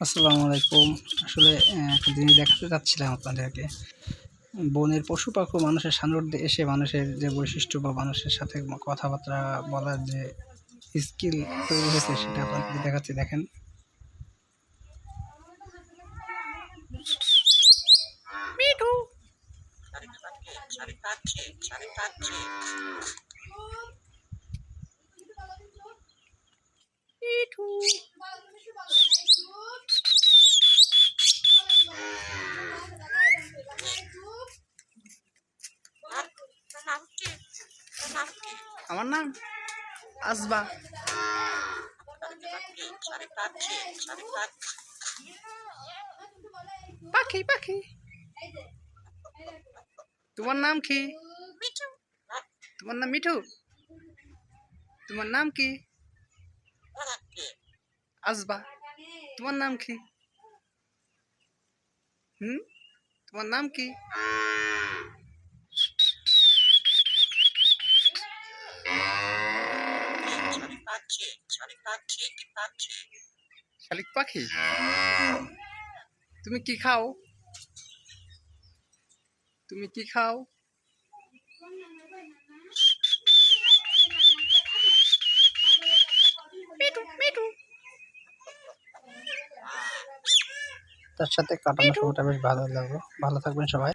আসসালামু আলাইকুম আসলে একটা জিনিস দেখাতে চাচ্ছিলাম আপনাদেরকে। বনের পশু পাখি মানুষের সান্নিধ্যে এসে মানুষের যে বৈশিষ্ট্য বা মানুষের সাথে কথাবার্তা বলার যে স্কিল তৈরি হয়েছে সেটা আপনাদেরকে দেখাচ্ছি দেখেন। মিঠু! মিঠু আমার নাম আসবা পাখি পাখি। তোমার নাম কি? তোমার নাম মিঠু? তোমার নাম কি? আসবা তোমার নাম কি? হুম? তোমার নাম কি? শালিক পাখি? তুমি কি খাও? তুমি কি খাও? তার সাথে কাটানো সময়টা বেশ ভালো লাগল। ভালো থাকবেন সবাই।